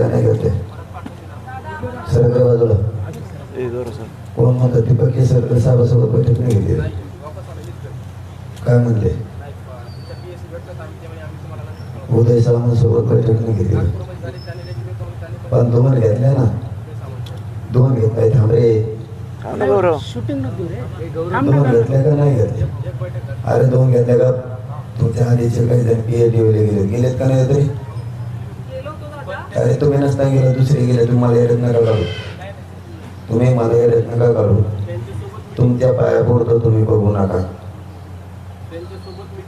काय नाही करते. सरकडे बाजूला. कोण म्हणतात दीपक केसरकर साहेबासोबत बैठक नाही घेतली. काय म्हणले? उदय सावंतसोबत बैठक नाही घेतली. पण दोन घेतल्या ना. दोन घेतलाय थांबरे शूटिंग नको रे. दोन घेतल्या का नाही घेतल्या? अरे दोन घेतल्या का? तुमच्या आधीचे काही जण पी एच डी गेले. गेलेत का नाही तरी? अरे तुम्ही नसता गेला दुसरे गेले तुम्हाला येडत नका काढू तुम्ही मला येडत नका काढू तुमच्या पाया पुरतो तुम्ही बघू नका.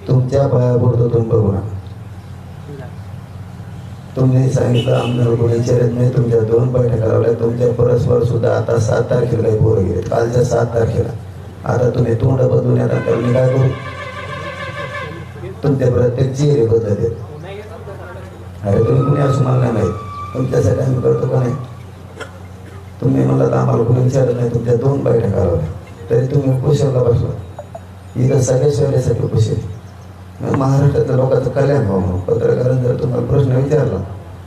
तुमच्या पाया पुरतो तुम्ही बघू नका. तुम्ही सांगितलं आमदार कोणी विचारत तुमच्या दोन बैठका लावल्या. तुमच्या परस्पर सुद्धा आता सात तारखेला पोर गेले कालच्या सात तारखेला. आता तुम्ही तोंड बदलून आता तर मी काय करू? तुमच्या प्रत्येक चेहरे बदलत आहेत अरे तुम्ही कुणी असं मला नाही? माहीत तुमच्यासाठी आम्ही करतो का नाही? तुम्ही मला तर आम्हाला कोणी विचारलं नाही तुमच्या दोन बैठका लावल्या तरी तुम्ही उपोषणला बसला इथं सगळ्या शहरासाठी उपोषण महाराष्ट्रातल्या लोकांचं कल्याण व्हावं म्हणून. पत्रकारांनी जर तुम्हाला प्रश्न विचारला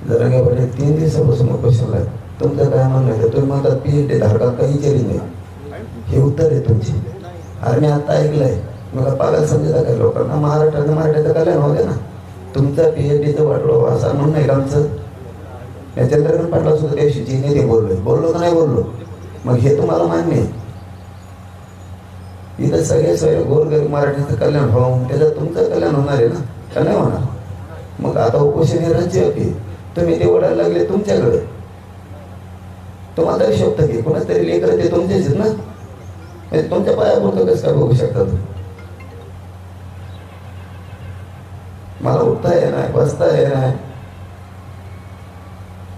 जर रंगे तीन दिवसापासून उपोषणला आहे. तुमचं काय म्हणणं आहे? तर तुम्ही म्हणतात पी एच डी धारकात काही केली नाही. हे उत्तर आहे तुमची. अरे मी आता ऐकलंय. मला पागल समजता काय लोकांना? महाराष्ट्राचं मराठीचं कल्याण होऊ ना. तुमचं पी एच डीचं वाटलो असं म्हणून नाही आमचं? मी चंद्रकांत पाटला सुद्धा काही दिवशी नेते बोललोय बोललो का नाही बोललो? मग हे तुम्हाला मान्य आहे. इथं सगळे सगळे गोरगरीब मराठीचं कल्याण व्हावं. त्याच्यात तुमचं कल्याण होणार आहे ना? का नाही होणार? मग आता उपोषण हे राज्यव्यापी तुम्ही ते ओढायला लागले तुमच्याकडे. तुम्हाला शब्द घे की कोणाच तरी लेकर ते तुमचेच आहेत ना? म्हणजे तुमच्या पायापुरतं कसं काय बघू शकता तुम्ही मला उठता येत नाही नाही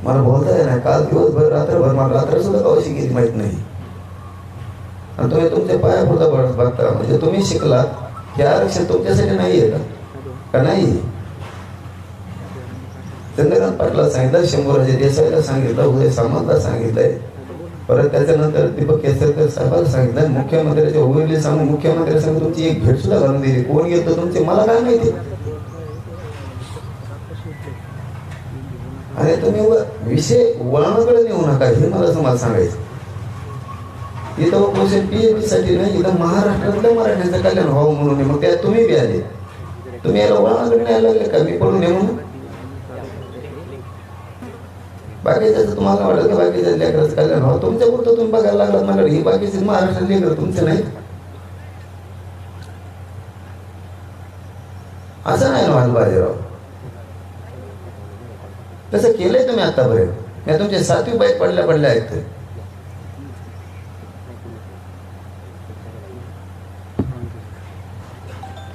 मला बोलता येत नाही काल दिवसभर रात्रभर मला रात्र सुद्धा कशी गेली माहीत नाही आणि तुम्ही तुमच्या पायापुरता बघ- बघता म्हणजे तुम्ही शिकलात हे आरक्षण तुमच्यासाठी नाही आहे का नाही चंद्रकांत पाटला सांगितलं शंभूराजे देसाईला सांगितलं उदय सामंतला सांगितलंय. परत त्याच्यानंतर दीपक केसरकर साहेबांना सांगितलं मुख्यमंत्र्याच्या उमेदली सांगून मुख्यमंत्री सांगून तुमची एक भेट सुद्धा घालून दिली. कोण घेतो तुमचे? मला काय माहिती? आणि तुम्ही विषय वळणाकडे नेऊ नका हे मला तुम्हाला सांगायचं. इथं उपोषण पीएचडी साठी नाही इथं महाराष्ट्रातल्या मराठ्यांचं कल्याण व्हावं म्हणून मग त्या तुम्ही बी आले. तुम्ही याला वळणाकडे न्यायला लागले का? मी पडून नेऊ म्हणून बाकीच्याचं तुम्हाला वाटलं बाकीच्या लेकराचं कल्याण व्हावं. तुमच्या पुरतं तुम्ही बघायला लागलात ना ही बाकीचे महाराष्ट्रात लेकर तुमचे नाही असं नाही ना व्हायला पाहिजे राव तसं केलंय तुम्ही आतापर्यंत. या तुमचे सातवी बाईक पडल्या पडल्या आहेत.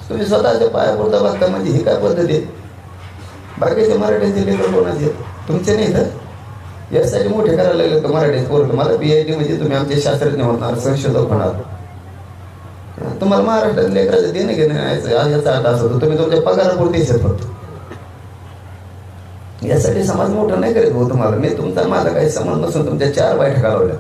तुम्ही स्वतःच्या पायापुरता बघता म्हणजे ही काय पद्धती आहे? बाकीचे मराठीचे लेकर कोणाचे तुमचे नाही तर? यासाठी मोठे करायला लागले तर मराठी पोरग मला पी आय टी म्हणजे तुम्ही आमचे शास्त्रज्ञ होणार संशोधक होणार तुम्हाला महाराष्ट्रात लेकराचं देणं घेणं याचा याचा अर्थ असा तुम्ही तुमच्या पगारापुरतीच फक्त. यासाठी समाज मोठा नाही करीत भाऊ तुम्हाला. मी तुमचा माझा काही संबंध नसून तुमच्या चार बैठका लावल्या.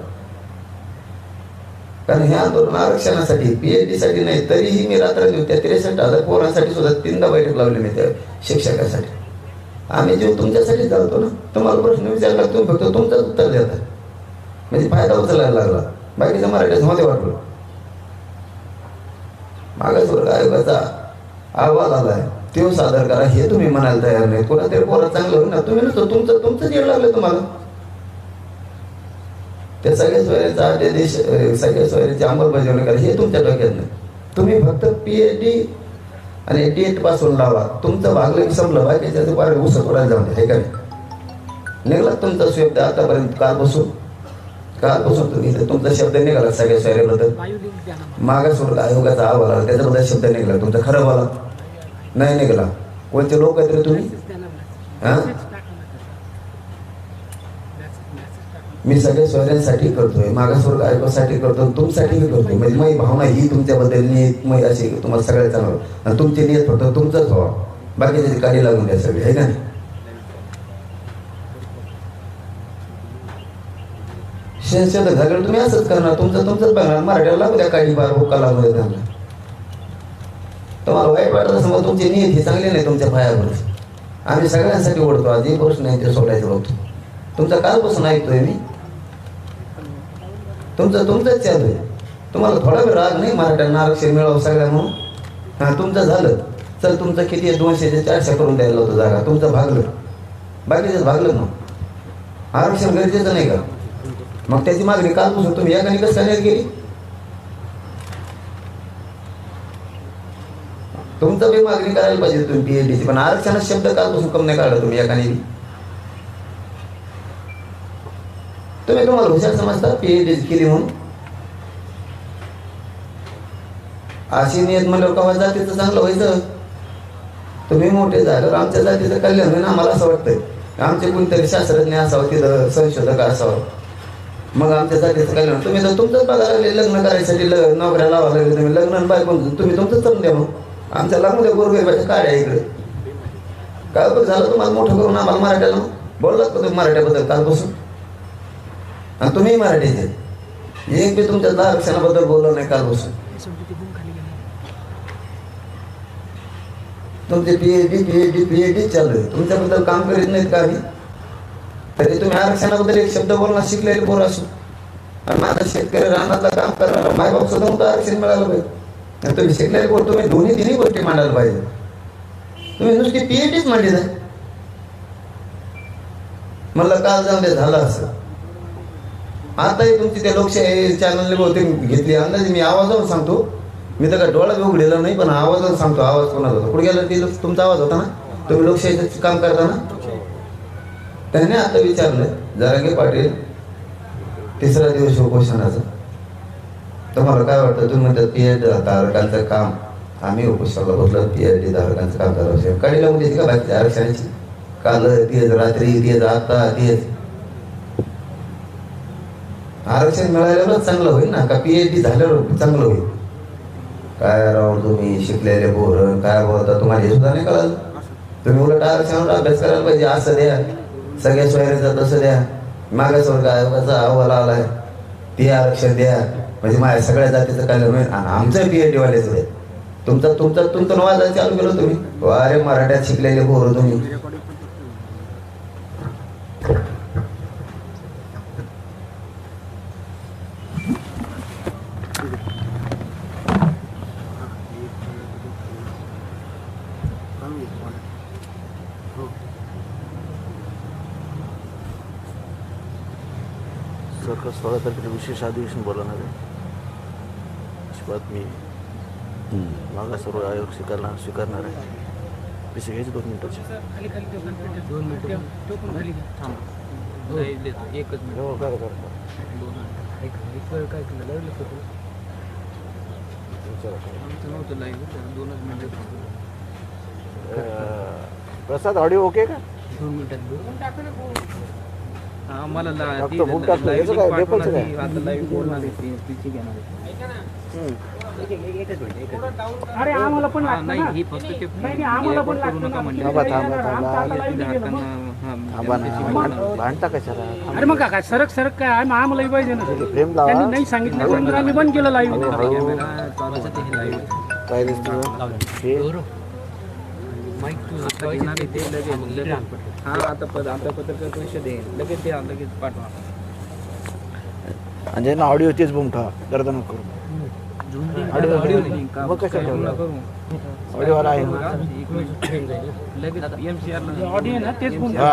कारण हे आंदोलन आरक्षणासाठी पीएचडी साठी नाही तरीही मी रात्र त्या त्रेसष्ट हजार पोरांसाठी सुद्धा तीनदा बैठक लावली मी त्या शिक्षकासाठी. आम्ही जीव तुमच्यासाठी चालतो ना? तुम्हाला प्रश्न विचारला तुम्ही फक्त तुमचाच उत्तर देता. म्हणजे फायदा उचलायला लागला. बाकीच्या मराठीच समाधी वाटलं. मागासवर्ग आयोगाचा अहवाल आहे तो सादर करा. हे तुम्ही म्हणायला तयार नाही कोणातरी पोरा चांगलं होईल ना? तुम्ही नसतो तुमचं तुमचं येड लागलं तुम्हाला. त्या सगळ्या सोयऱ्याचा अध्यादेश सगळ्या सोयऱ्याची अंमलबजावणी करा. हे तुमच्या डोक्यात नाही. तुम्ही फक्त पीएचडी आणि टी पासून लावा. तुमचं भागलं की संपलं बाकीच्या पार उसत उडायला जाऊन हे का नाही? निघाला तुमचा शब्द आतापर्यंत कालपासून. कालपासून तुम्ही तुमचा शब्द निघाला सगळ्या सोयऱ्याबद्दल. वायू लिंक मागासवर्ग आयोगाचा अहवाल आला. त्याच्याबद्दल शब्द निघाला. तुमचा खरं वाला नाही निघाला. कोणते लोक आहेत रे तुम्ही? Message मी सगळ्या सोयऱ्यांसाठी करतोय मागासवर्ग ऐकवासाठी करतो तुमच्यासाठीही करतोय. म्हणजे माझी भावना ही तुमच्याबद्दल नियत अशी तुम्हाला सगळ्या चांगलं आणि तुमची नियत फक्त तुमचंच व्हावं. बाकीच्या काढी लागून द्या सगळे आहे का नाही? शेत झाल्यावर तुम्ही असंच करणार. तुमचं तुमचंच बघणार मराठ्याला लागू द्या काही बार होका लागू द्या त्यांना. तुम्हाला वाईट वाटत असं मग तुमची नियती चांगली नाही तुमच्या पायावर आम्ही सगळ्यांसाठी ओढतो आज जे प्रश्न आहे ते सोडायचं बघतो तुमचा कालपासून ऐकतोय मी. तुमचं तुमचंच चालू आहे. तुम्हाला थोडा वेळ राग नाही मराठ्यांना आरक्षण मिळावं सगळ्या म्हणून? हां तुमचं झालं. चल तुमचं किती आहे? दोनशे ते चारशे करून द्यायला होतं जागा. तुमचं भागलं. बाकीचं भागलं मग. आरक्षण गरजेचं नाही का? मग त्याची मागणी कालपासून तुम्ही एकाने कसं करण्यात गेली तुमचं बी मागणी करायला पाहिजे तुम्ही पीएचडीची पण आरक्षण शब्द कालपासून कम नाही काढला तुम्ही एकाने तुम्ही तुम्हाला हुशार समजता पीएचडी केली म्हणून. अशी नियत म्हणल्यावर कवा जातीचं चांगलं व्हायचं? तुम्ही मोठे झाल्यावर आमच्या जातीचं कल्याण होईल आम्हाला असं वाटतंय. आमचे कोणतरी शास्त्रज्ञ असावं तिथं संशोधक असावं. मग आमच्या जातीचं कल्याण. तुम्ही तर तुमचंच बघा लागले लग्न करायसाठी ल नोकऱ्या लावा लागले तुम्ही लग्न आणि बायको तुम्ही तुमचंच करून द्या मग. आमच्या लागू गोरगे काय आहे इकडे? काय बरं झालं तुम्हाला मोठं करून आम्हाला मराठ्याला बोललात का तुम्ही मराठ्याबद्दल कालपासून आणि तुम्ही मराठीचे एक बी तुमच्या दहा आरक्षणाबद्दल बोललं नाही कालपासून तुमचे पीएचडी पीएचडी पीएचडी चालू आहे. तुमच्याबद्दल काम करीत नाहीत का आम्ही? तरी तुम्ही आरक्षणाबद्दल एक शब्द बोलणार शिकलेले पोरं असू. आणि माझा शेतकरी रानातला काम करणार मायबाप सुद्धा आरक्षण मिळालं पाहिजे. आणि तुम्ही शिकलेले बोलतो तुम्ही दोन्ही तिन्ही गोष्टी मांडायला पाहिजे. तुम्ही नुसती पीएचडीच मांडली नाही म्हणलं काल जाऊन दे झालं असं. आताही तुमची त्या लोकशाही चॅनलने बहुतेक घेतली अंदाज मी आवाजावर सांगतो. मी तर काय डोळा उघडेला नाही पण आवाजावर सांगतो आवाज कोणाचा होता? कुठे गेला ती तुमचा आवाज होता ना? तुम्ही लोकशाहीचं काम करता ना? त्याने आता विचारलं जरांगे पाटील तिसरा दिवस उपोषणाचा. तुम्हाला काय वाटतं तुम्ही म्हणतात पी पीएच धारकांचं काम आम्ही उपोषणाला बसलो डी धारकांचं काम करावं काही लावून देते का बाकी आरक्षणाची? काल तेच रात्री तेच आता तेच आरक्षण मिळाल्यावरच चांगलं होईल ना का पी एच डी झाल्यावर चांगलं होईल? काय राव तुम्ही शिकलेले बोर काय बोलता तुम्हाला हे सुद्धा नाही कळलं? तुम्ही उलट आरक्षणावर अभ्यास करायला पाहिजे असं द्या. सगळ्या सोयऱ्याचं तसं द्या. मागासवर्ग आयोगाचा अहवाल आलाय. ते आरक्षण द्या. म्हणजे माझ्या सगळ्या जातीचं कल्याण होईल आणि आमचं पीएचडी वाल्याचं द्या तुमचा तुमचा तुमचं वाजायला चालू केलं तुम्ही अरे मराठ्यात शिकलेले भोर तुम्ही सरकार सोळा तारखेला विशेष अधिवेशन बोलवणार आहे अशी बातमी मागासवर्ग आयोग स्वीकारणार स्वीकारणार आहे. विषय घ्यायचे दोन मिनिटाचे दोन मिनिटं. तो पण खाली. घ्या थांब लाईव्ह देतो. एकच मिनिट. हो दोन मिनिटं. एक एक वेळ काय केलं? लाईव्ह होतो आमचं नव्हतं लाईव्ह दोनच मिनिटं. प्रसाद ऑडिओ ओके का? दोन मिनिटात बोल. मला ला- फक्त ती बोल टाकलं. live याचं काय? link पाठवलं पेपरचं काय? ती आता लाईव्ह बोलणार आहे ती तिची घेणार आहे. अरे आम्हाला पण हा, लागतं नाही ना. ही फक्त ते नाही नाही, आम्हाला पण record करू लागतं नका ना थांबा, थांबा, आमचा थांबा. आता live दिलेलं मग. आबा ना भांडता कशाला अरे मग काय सरक सरक काय? आम्ही आम्हालाही पाहिजे ना. लावा. त्यांनी नाही सांगितलं. म्हणून आम्ही बंद केलं लाईव्ह कॅमेरा हे live. काय दिसतं? हे? आता घेणार आहे ते लगेच. लगेच हा आता पद आता पत्रकार परिषद आहे. लगेच पाठवा. आणि ना ऑडिओ तेच बुम ठेवा गर्द नको करू ऑडिओ ऑडिओ नाही. का मग कशाला काय ठेवलं? करू आहे. लगेच ऑडिओ ना तेच हा.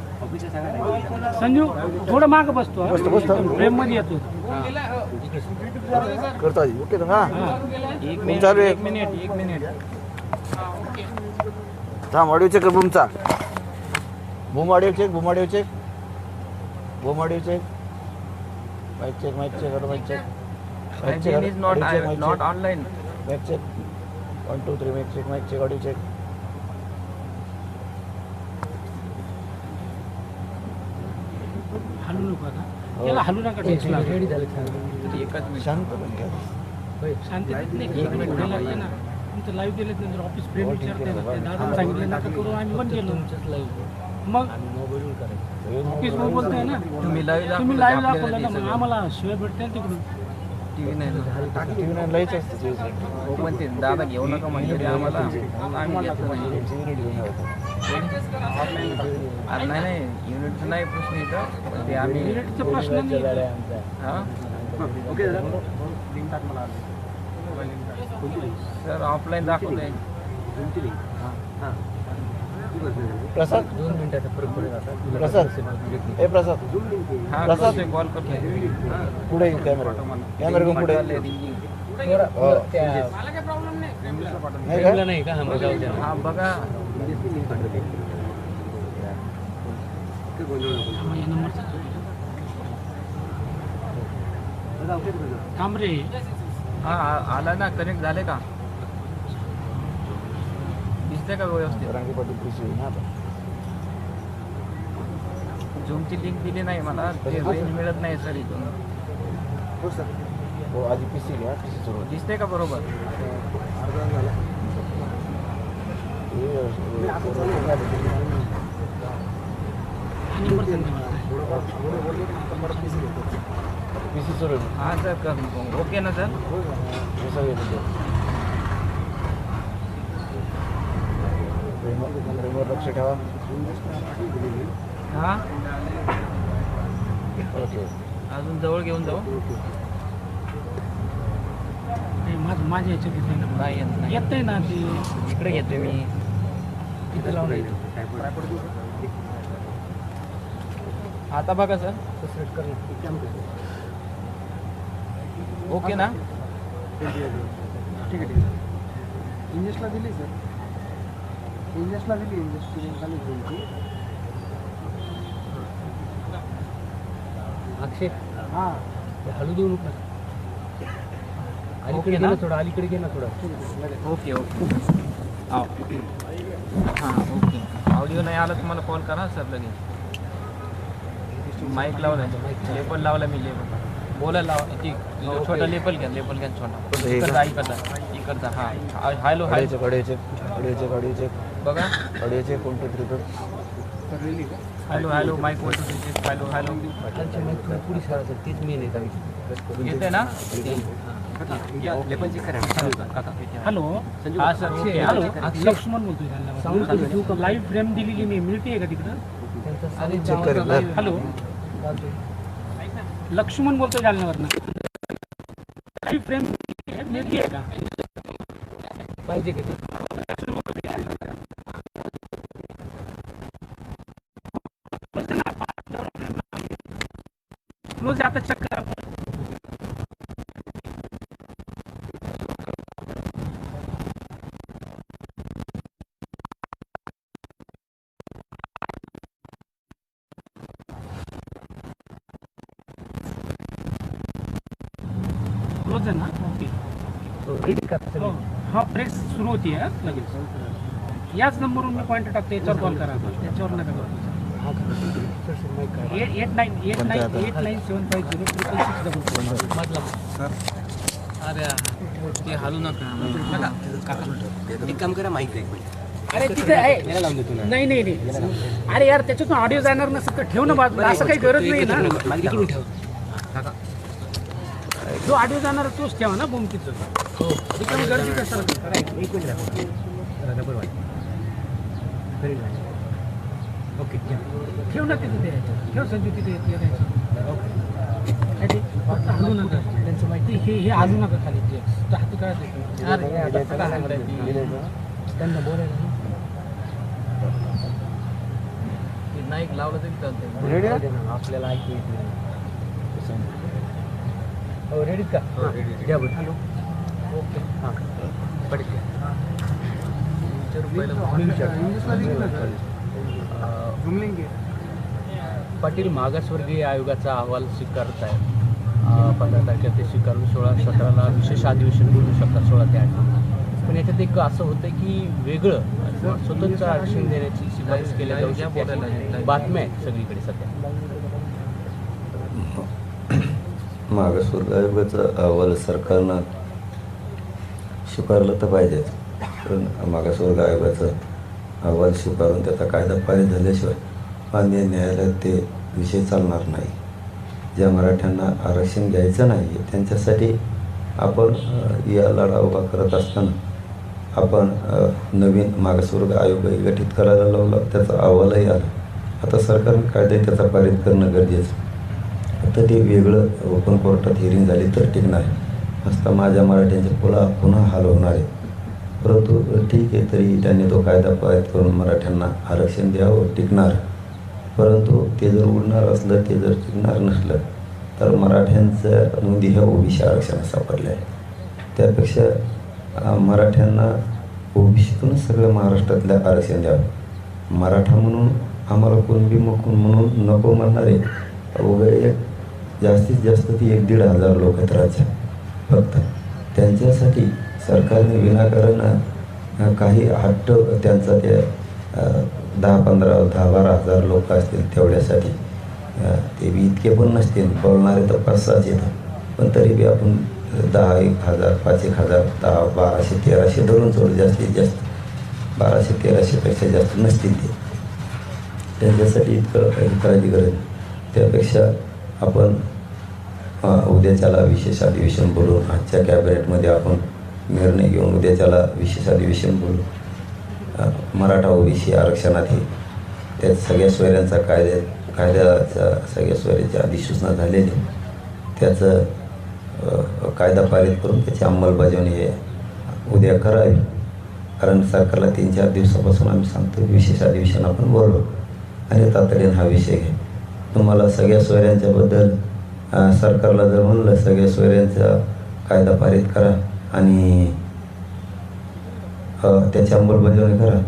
संजू थोडं माग बसतो बसतो, बसतो. फ्रेममध्ये येतो. करतो आधी ओके ना हा. एक चालू मिनिट आहे. एक मिनिट एक मिनिट. थांब ऑडिओ चेक कर बुमचा. Boom audio check boom audio check. Boom audio check. Mic check mic check audio mic check. Mic check audio check mic check. Mic check. One two three mic check mic check audio check. हलू नको आता. त्याला हलू नका tension एकच minute शांत. शांततेत नाही एक मिनिट लागलं ना तुमचं लाईव्ह दिलं नंतर ऑफिस फ्रेंड विचारते दादा सांगितलं नका करू आम्ही पण केलो. मग ऑफिस वर बोलतोय ना. तुम्ही लाईव्ह तुम्ही लाईव्ह दाखवलं ना मग आम्हाला शिवाय भेटते ना तिकडून. टीव्ही नाही ना. TV नाही. लयच असतं ते. हो पण ते दादा घेऊ नका म्हणजे ते आम्हाला. मग आम्ही म्हणजे नाही नाही युनिटचं नाही प्रश्न इथं. ते आम्ही मिनिटचा प्रश्न नाही हा? सर ऑफलाईन दाखवतोय. प्रसाद? दोन मिनिटाचा फरक पडेल प्रसाद. ए प्रसाद. हा प्रसाद. करतोय कॉल करतोय? पुढे येईल कॅमेरा कॅमेरा घेऊन पुढे हो. नाही. का? हा बघा. थांब रे. हा आ- आला ना कनेक्ट झाले का? दिसते का व्यवस्थित. झूमची लिंक दिली नाही मला. ते रेंज मिळत नाही सर इथून. हो आधी पी सी सुरू दिसते का बरोबर? हा नंबर सांग मला. पी सी सुरू हा सर कर ओके ना सर रिमोट लक्ष ठेवा हा ओके अजून जवळ घेऊन जाऊ नाही, माझं माझ्या याच्यात येते ना नाही येत नाही येत ना ते इकडे घेतोय मी तिथे लावलं आता बघा सर. ओके ना? ठीक आहे ठीक आहे इंजेसला दिली सर. इंजेसला दिली इंजेसची खाली तुमची अक्षय? हां. हळू देऊ नका. ओके ना? थोडं अलीकडे घे ना थोडं ओके ओके. हां ओके ऑडिओ नाही आला तुम्हाला कॉल करा सर लगेच माईक लावला लेपल लावला मी लेपल। लावा ती छोटा लेपल घ्या लेपल घ्या छोटा? इकडचा इकडचा इकडचा हाँ हॅलो बघा कोणते hello hello mic three hello hello Puri sir तेच मेन आहे येते ना? हॅलो. हा हॅलो. लक्ष्मण बोलतोय लाईव्ह फ्रेम दिलेली नाही मिळते का तिकडं? हॅलो. लक्ष्मण बोलतोय जालन्यावरनं. लाईव्ह फ्रेम मिळते का? पाहिजे का? क्लोज आता चेक आहे ना? ओके. हो हा प्रेस सुरू होती आहे लगेच. याच नंबरवरून मी पॉईंट टाकतो याच्यावर कॉल करा. याच्यावर नका करू. Eight eight nine eight nine eight nine seven five zero triple six double अरे ते हलू नका. एक काम करा माहिती एक मिनिट अरे तिथे आहे. नाही नाही नाही. अरे यार त्याच्यातून ऑडिओ जाणार नसेल तर ठेव ना बाजूला. असं काही गरज नाही ना. इकडून ठेव. जो ऑडिओ जाणार तोच ठेवा ना बुमकीचं. हो. रिकामी गर्दी कसं एक मिनिट ओके ठेव ना तिथे ते. ठेव संजू तिथे येते काय ते? फक्त हलू नका. त्यांचं माहिती हे हे हलू नका खाली. ते हाती कळत त्यांना बोलायला नाही लावलं तरी चालतंय. आपल्याला ऐकू येत नाही. हो रेडीत का? घ्या बरं. हॅलो. ओके. हां पडेल तीनशे रुपयाला पाटील मागासवर्गीय आयोगाचा अहवाल स्वीकारत आहे पंधरा तारखेला ते स्वीकारून सोळा सतराला विशेष अधिवेशन बोलू शकतात सोळा ते आठ. पण याच्यात एक असं होतं की वेगळं स्वतंत्र आरक्षण देण्याची शिफारस केल्या जाऊ शकते. बातम्या आहेत सगळीकडे सध्या. मागासवर्ग आयोगाचा अहवाल सरकारनं स्वीकारलं तर पाहिजेच. पण मागासवर्ग आयोगाचा अहवाल स्वीकारून त्याचा कायदा पारित झाल्याशिवाय माननीय न्यायालयात ते विषय चालणार नाही. ज्या मराठ्यांना आरक्षण घ्यायचं नाही त्यांच्यासाठी आपण या लढा उभा करत असताना आपण नवीन मागासवर्ग आयोगही गठीत करायला लावला त्याचा अहवालही आला. आता सरकारने कायदे त्याचा पारित करणं गरजेचं. आहे. आता ते वेगळं ओपन कोर्टात हिअरिंग झाली तर टिकणार आहे असता माझ्या मराठ्यांचे पुला पुन्हा हाल होणार आहे. परंतु ठीक आहे तरी त्यांनी तो कायदा पारित करून मराठ्यांना आरक्षण द्यावं टिकणार. परंतु ते जर उडणार असलं ते जर टिकणार नसलं तर मराठ्यांचं नोंदी ह्या ओबीसी आरक्षणात सापडल्या आहे त्यापेक्षा मराठ्यांना ओबीसीतूनच सगळं महाराष्ट्रातल्या आरक्षण द्यावं. मराठा म्हणून आम्हाला कुणबी मकून म्हणून नको म्हणणारे वगैरे जास्तीत जास्त ती एक दीड हजार लोक आहेत राज्यात फक्त. त्यांच्यासाठी सरकारने विनाकारण काही हट्ट त्यांचा ते दहा पंधरा दहा बारा हजार लोक असतील तेवढ्यासाठी. ते बी इतके पण नसतील बोलणारे तर पाच सहाच येतात पण तरी बी आपण दहा एक हजार पाच एक हजार दहा बाराशे तेराशे धरून सोडू जास्तीत जास्त बाराशे तेराशेपेक्षा जास्त नसतील ते. त्यांच्यासाठी इतकं काही काळजी गरज त्यापेक्षा आपण हां उद्याच्याला विशेष अधिवेशन बोलू आजच्या कॅबिनेटमध्ये आपण निर्णय घेऊन उद्याच्याला विशेष अधिवेशन बोलू मराठा ओबीसी आरक्षणात हे त्यात सगळ्या सोयऱ्यांचा कायद्या कायद्याचा सगळ्या सोयऱ्याची अधिसूचना झालेली. त्याचं कायदा पारित करून त्याची अंमलबजावणी हे उद्या करावी. कारण सरकारला तीन चार दिवसापासून आम्ही सांगतो विशेष अधिवेशन आपण बोलू आणि तातडीनं हा विषय घे तुम्हाला सगळ्या सोयऱ्यांच्याबद्दल सरकारला जर म्हणलं सगळ्या सोयऱ्यांचा कायदा पारित करा आणि त्याची अंमलबजावणी करा.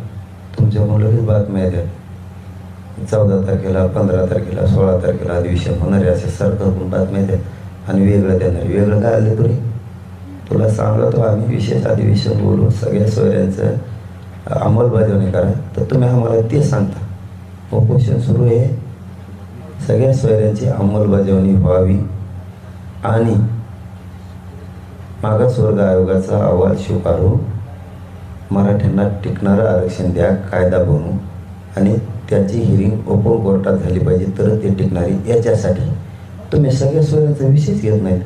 तुमच्यामुळे लगेच बातम्या द्या चौदा तारखेला पंधरा तारखेला सोळा तारखेला अधिवेशन होणारे असे सरकारकडून बातम्या द्या आणि वेगळं देणार. वेगळं काय आलं तुरी तुला सांगतो आम्ही विशेष अधिवेशन बोलून सगळ्या सोयऱ्यांचं अंमलबजावणी करा. तर तुम्ही आम्हाला ते सांगता. उपोषण सुरू आहे. सगळ्या सोयऱ्यांची अंमलबजावणी व्हावी आणि मागासवर्ग आयोगाचा अहवाल स्वीकारून मराठ्यांना टिकणारं आरक्षण द्या कायदा बनवू आणि त्याची हिरिंग ओपन कोर्टात झाली पाहिजे तर ते टिकणारी याच्यासाठी. तुम्ही सगळ्या सोयऱ्यांचा विषयच घेत नाहीत.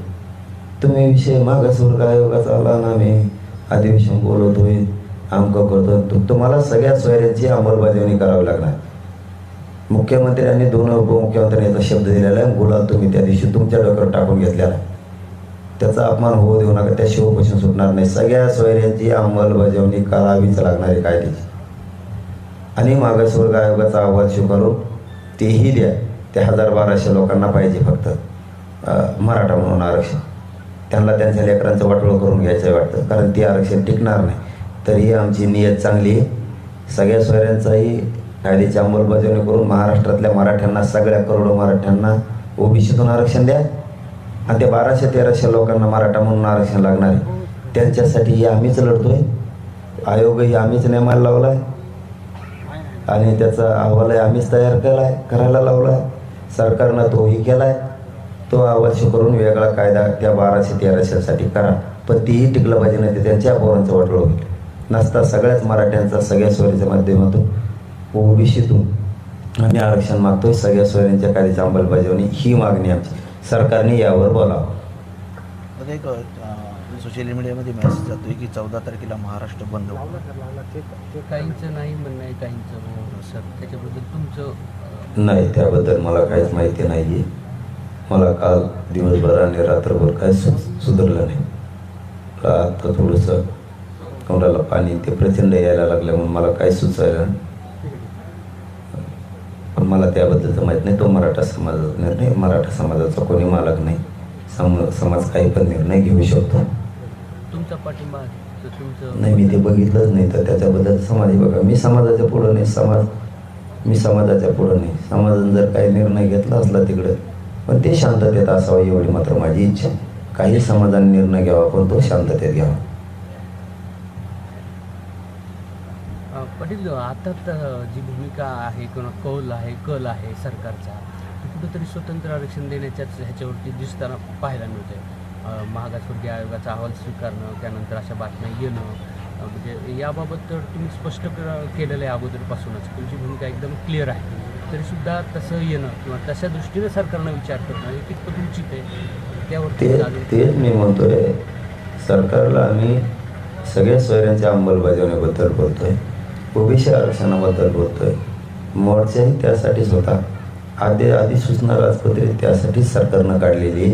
तुम्ही विषय मागासवर्ग आयोगाचा आला ना मी अधिवेशन बोलवतोय आमकं करतो. तुम्हाला सगळ्या सोयऱ्यांची अंमलबजावणी करावी लागणार. मुख्यमंत्र्यांनी दोन उपमुख्यमंत्र्यांचा शब्द दिलेला आहे. गुलाल तुम्ही त्या दिवशी तुमच्या डोक्यावर टाकून घेतलेला आहे त्याचा अपमान होऊ देऊ नका त्या शिवपासून सुटणार नाही. सगळ्या सोयऱ्यांची अंमलबजावणी करावीच लागणार आहे कायद्याची. आणि मागासवर्ग आयोगाचा अहवाल स्वीकारून तेही द्या. त्या हजार बाराशे लोकांना पाहिजे फक्त मराठा म्हणून आरक्षण. त्यांना त्यांच्या लेकरांचं वाटोळ करून घ्यायचं वाटतं कारण ते आरक्षण टिकणार नाही. तरीही आमची नियत चांगली आहे. सगळ्या सोयऱ्यांचाही कायद्याची अंमलबजावणी करून महाराष्ट्रातल्या मराठ्यांना सगळ्या करोडो मराठ्यांना ओबीसीतून आरक्षण द्या. आणि त्या बाराशे तेराशे लोकांना मराठा म्हणून आरक्षण लागणार आहे. त्यांच्यासाठी हे आम्हीच लढतोय. आयोगही आम्हीच नेमायला लावला आहे आणि त्याचा अहवालही आम्हीच तयार केला आहे करायला लावला आहे सरकारनं तोही केला आहे तो अहवाल करून वेगळा कायदा त्या बाराशे तेराशेसाठी करा. पण तीही टिकलं पाहिजे नाही ते त्यांच्या पोरांचं वाटलं होईल. नसता सगळ्याच मराठ्यांचा सगळ्या सोयीच्या माध्यमातून ओबीसीतून आम्ही आरक्षण मागतोय. सगळ्या सोयऱ्यांच्या कायद्याची अंमलबजावणी ही मागणी आमची. सरकारने यावर बोलावं. आता एक सोशल मीडियामध्ये मेसेज जातोय की चौदा तारखेला महाराष्ट्र बंद होईल. काहींचं नाही म्हणणं आहे काहींचं हो सर त्याच्याबद्दल तुमचं अं, नाही त्याबद्दल मला काहीच माहिती नाही आहे मला काल दिवसभर आणि रात्रभर काही सु सुधारलं नाही. मला आत्ता थोडंसं तोंडाला पाणी ते प्रचंड यायला लागल्यामुळे मला काही सुचायला नाही. मला त्याबद्दलचं माहीत नाही तो मराठा समाजाचा निर्णय मराठा समाजाचा कोणी मालक नाही. सम समाज काही पण निर्णय घेऊ शकतो. तुमचा पाठिंबा नाही मी ते बघितलंच नाही तर त्याच्याबद्दल समाज बघा. मी समाजाच्या पुढं नाही समाज मी समाजाच्या पुढं नाही. समाजाने जर काही निर्णय घेतला असला तिकडं पण ते शांततेत असावं एवढी मात्र माझी इच्छा. काही समाजाने निर्णय घ्यावा पण तो शांततेत घ्यावा. पाटील आता तर जी भूमिका आहे किंवा कौल आहे कल आहे सरकारचा कुठंतरी स्वतंत्र आरक्षण देण्याच्याच ह्याच्यावरती दिसताना पाहायला मिळतंय. महागासवर्गीय आयोगाचा अहवाल स्वीकारणं त्यानंतर अशा बातम्या येणं म्हणजे याबाबत तर तुम्ही स्पष्ट केलेलं आहे अगोदरपासूनच. तुमची भूमिका एकदम क्लिअर आहे. तरीसुद्धा तसं येणं किंवा तशा दृष्टीने सरकारनं विचार करणं हे कितपत उचित आहे? त्यावरती तेच मी म्हणतोय सरकारला आम्ही सगळ्या सोयऱ्यांच्या अंमलबजावणीबद्दल बोलतोय. ओबीसी आरक्षणाबद्दल बोलतोय. मोर्चाही त्यासाठीच होता आधी अधिसूचना राजपत्रित त्यासाठीच सरकारनं काढलेली आहे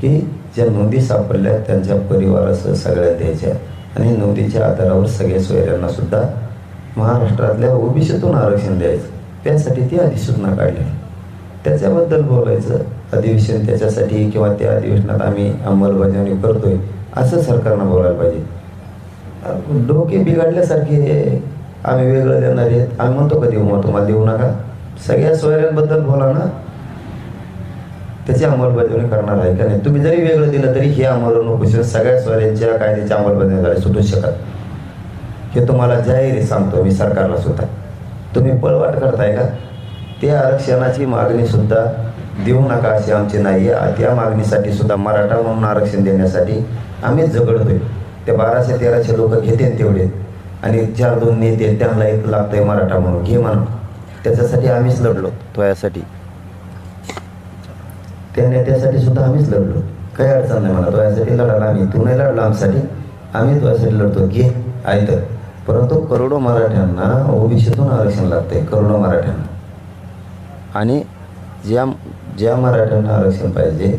की ज्या नोंदी सापडल्या त्यांच्या परिवारासह सगळ्या द्यायच्या आणि नोंदीच्या आधारावर सगळ्या सोयऱ्यांना सुद्धा महाराष्ट्रातल्या ओबीसीतून आरक्षण द्यायचं. त्यासाठी ती अधिसूचना काढली. त्याच्याबद्दल बोलायचं अधिवेशन त्याच्यासाठी किंवा त्या अधिवेशनात आम्ही अंमलबजावणी करतोय असं सरकारनं बोलायला पाहिजे. डोके बिघडल्यासारखे आम्ही वेगळं देणार आहेत. आम्ही म्हणतो का देऊ मग तुम्हाला देऊ नका? सगळ्या सोयऱ्यांबद्दल बोला ना. त्याची अंमलबजावणी करणार आहे का नाही? तुम्ही जरी वेगळं दिलं तरी हे आम्हाला नको सगळ्या सोयऱ्यांच्या कायद्याची अंमलबजावणी झाली सुटू शकत हे तुम्हाला जाहीर सांगतो मी सरकारला सुद्धा. तुम्ही पळवाट करताय का? त्या आरक्षणाची मागणी सुद्धा देऊ नका अशी आमची नाही आहे त्या मागणीसाठी सुद्धा मराठा म्हणून आरक्षण देण्यासाठी आम्ही झगडतोय. ते बाराशे तेराशे लोक घेते तेवढे. आणि चार दोन नेते त्यांना एक लागतंय मराठा म्हणून. घे म्हणून त्याच्यासाठी आम्हीच लढलो. तो यासाठी त्या नेत्यासाठी सुद्धा आम्हीच लढलो. काही अडचण नाही मला तो यासाठी लढाला आम्ही तू नाही लढला आमच्यासाठी. आम्ही तो यासाठी लढतो. घे. आहे तर. परंतु करोडो मराठ्यांना ओबीसीतून आरक्षण लागतंय. करोडो मराठ्यांना. आणि ज्या ज्या मराठ्यांना आरक्षण पाहिजे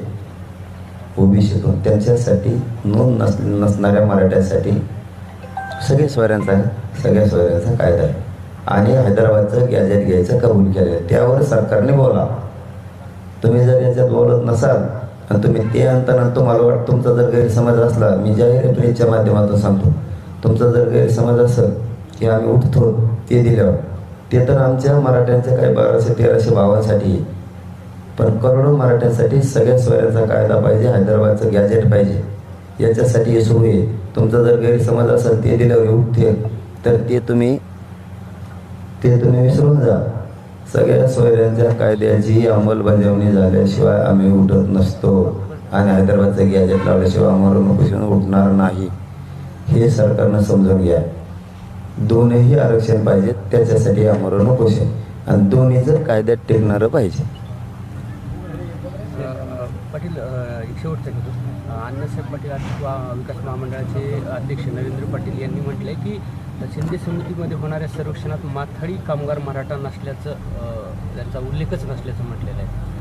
ओबीसीतून त्यांच्यासाठी नोंद नस नसणाऱ्या मराठ्यांसाठी सगळे सोयऱ्यांचा सगळ्या सोयऱ्यांचा कायदा आहे. आणि हैदराबादचं गॅजेट घ्यायचं कबूल केलं त्यावर सरकारने बोला. तुम्ही जर याच्यात बोलत नसाल आणि तुम्ही ते आणताना तुम्हाला वाटतं तुमचा जर गैरसमज असला मी जाहीर प्रेसच्या माध्यमातून सांगतो. तुमचा जर गैरसमज असेल की आम्ही उठतो ते दिल्यावर. ते तर आमच्या मराठ्यांच्या काही बाराशे तेराशे भावांसाठी पण करोडो मराठ्यांसाठी सगळ्या सोयऱ्यांचा कायदा पाहिजे हैदराबादचं गॅजेट पाहिजे. याच्यासाठी हे होईल तुमचा जर गैरसमज असेल ते दिल्यावर उठते. तर ते तुम्ही ते तुम्ही विसरून जा. सगळ्या सोयऱ्यांच्या कायद्याची अंमलबजावणी झाल्याशिवाय आम्ही उठत नसतो. आणि हैदराबादचं गॅजेट लावल्याशिवाय आम्हाला नोकरीतून उठणार नाही. हे सरकारनं समजून घ्या. दोनही आरक्षण पाहिजे त्याच्यासाठी आम्हाला उपोषण आणि दोन्ही जर कायद्यात टेकणारं पाहिजे. पाटील अण्णासाहेब पाटील विकास महामंडळाचे अध्यक्ष नरेंद्र पाटील यांनी म्हटलं आहे की शिंदे समितीमध्ये होणाऱ्या सर्वेक्षणात माथाडी कामगार मराठा नसल्याचं त्यांचा उल्लेखच नसल्याचं म्हटलेलं आहे.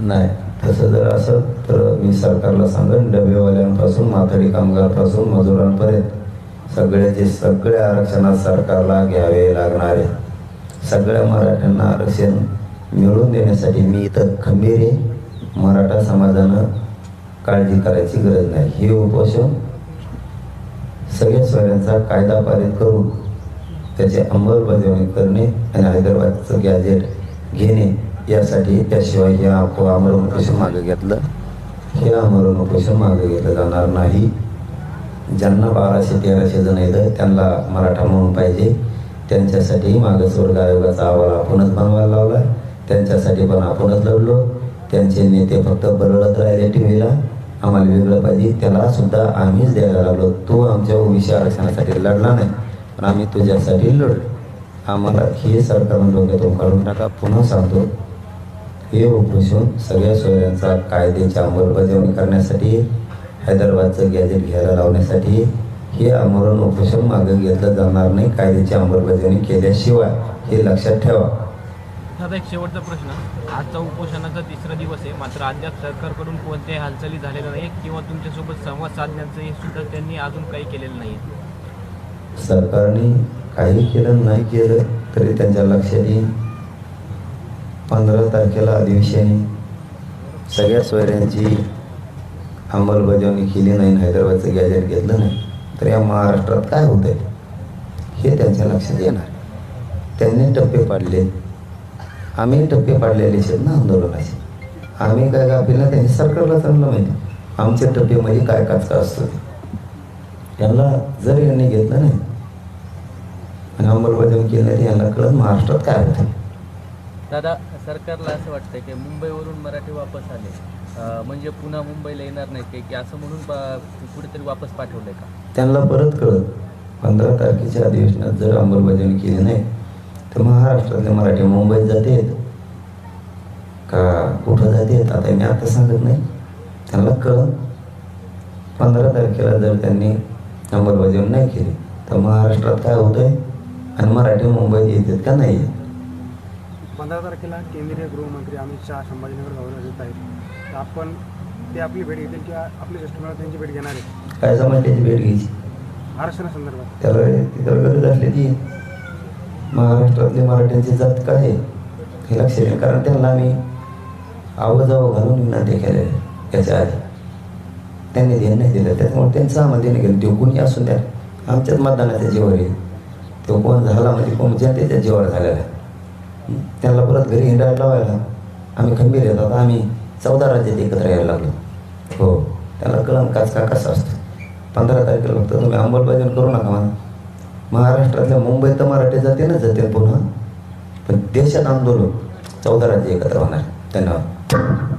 नाही तसं जर असं तर मी सरकारला सांगेन डबेवाल्यांपासून माथाडी कामगारपासून मजुरांपर्यंत सगळ्याचे सगळे आरक्षणात सरकारला घ्यावे लागणारे सगळ्या मराठ्यांना आरक्षण मिळवून देण्यासाठी मी इथं खंबीर मराठा समाजानं काळजी करायची गरज नाही. हे उपोषण सगळ्या स्वयंचा कायदा पारित करून त्याची अंमलबजावणी करणे आणि हैदराबादचं गॅजेट घेणे यासाठी त्याशिवाय हे आप आमरण उपोषण मागे घेतलं. हे आमरण उपोषण मागे घेतलं जाणार नाही. ज्यांना बाराशे तेराशे जण येतं त्यांना मराठा म्हणून पाहिजे. त्यांच्यासाठी मागासवर्ग आयोगाचा अहवाल आपणच बनवायला लावला त्यांच्यासाठी पण आपणच लढलो. त्यांचे नेते फक्त बरळत राहिले टी व्हीला आम्हाला वेगळं पाहिजे. त्याला सुद्धा आम्हीच द्यायला लागलो. तो आमच्या ओबीसी आरक्षणासाठी लढला नाही पण आम्ही तुझ्यासाठी लढलो. आम्हाला हे सरकारनं डोक्यातून काढून टाका. पुन्हा सांगतो हे उपोषण सगळ्या सोयऱ्यांचा कायद्याची अंमलबजावणी करण्यासाठी हैदराबादचं गॅजेट घ्यायला लावण्यासाठी हे आमरण उपोषण मागे घेतलं जाणार नाही. कायद्याची अंमलबजावणी केल्याशिवाय हे लक्षात ठेवा. आता एक शेवटचा प्रश्न. आजचा उपोषणाचा तिसरा दिवस आहे. मात्र अद्याप सरकारकडून कोणत्याही हालचाली झालेल्या नाही किंवा तुमच्यासोबत संवाद साधण्याचं हे सुद्धा त्यांनी अजून काही केलेलं नाही. सरकारने काही केलं नाही केलं तरी त्यांच्या लक्षात येईल पंधरा तारखेला अधिवेशन सगळ्या सोयऱ्यांची अंमलबजावणी केली नाही हैदराबादचं गॅजेट घेतलं नाही. तर या महाराष्ट्रात काय होतंय? हे त्यांच्या लक्षात येणार. त्यांनी टप्पे पाडले. आम्ही टप्पे पाडलेले आहेत ना आंदोलनाचे. आम्ही काय आपल्याला त्यांनी सरकारला चांगलं माहिती. आमचे टप्पे म्हणजे काय काचका असतो यांना जर यांनी घेतलं नाही आणि अंमलबजावणी केली नाही तर यांना कळत महाराष्ट्रात काय होतं. दादा सरकारला असं वाटतंय की मुंबईवरून मराठी वापस आले. म्हणजे पुन्हा मुंबईला येणार नाहीत ते की असं म्हणून कुठेतरी वापस पाठवलंय का? त्यांना परत कळत पंधरा तारखेच्या अधिवेशनात जर अंमलबजावणी केली नाही तर महाराष्ट्रातले मराठी मुंबईत जातेत का कुठं जातेत आता मी आता सांगत नाही. त्यांना कळत पंधरा तारखेला जर त्यांनी अंमलबजावणी नाही केली तर महाराष्ट्रात काय होतंय? आणि मराठी मुंबईत येतात का नाही पंधरा तारखेला केंद्रीय गृहमंत्री अमित शहा संभाजीनगर दौऱ्यावर येत आहेत. तर आपण ते आपली भेट घेतील किंवा आपले मंडळ त्यांची भेट घेणार आहे काय जमा त्याची भेट घ्यायची? आरक्षणासंदर्भात. त्याला तिथं गरज असली ती. महाराष्ट्रातले मराठ्यांची जात काय आहे हे लक्ष येईल कारण त्यांना आम्ही आवाजावं घालून विनंती केलेल्या याच्या आधी. त्यांनी ध्यान नाही दिलं त्याच्यामुळे त्यांचं आम्हाला देणं केलं ते कोणी असून द्या. आमच्याच मतदानाच्या जीवावर येईल तो कोण झाला म्हणजे कोण जनतेच्या जीवावर झालेला त्यांना परत घरी हिंडायला लावायला आम्ही खंबीर येतात आम्ही चौदा राज्यात एकत्र यायला लागलो. हो. त्याला कळण काच का कसा असतो? पंधरा तारखेला फक्त तुम्ही अंमलबजावणी करू नका मला महाराष्ट्रातल्या मुंबईत तर मराठी जाते ना जाते पुन्हा पण देशात आंदोलन चौदा राज्य एकत्र होणार. धन्यवाद.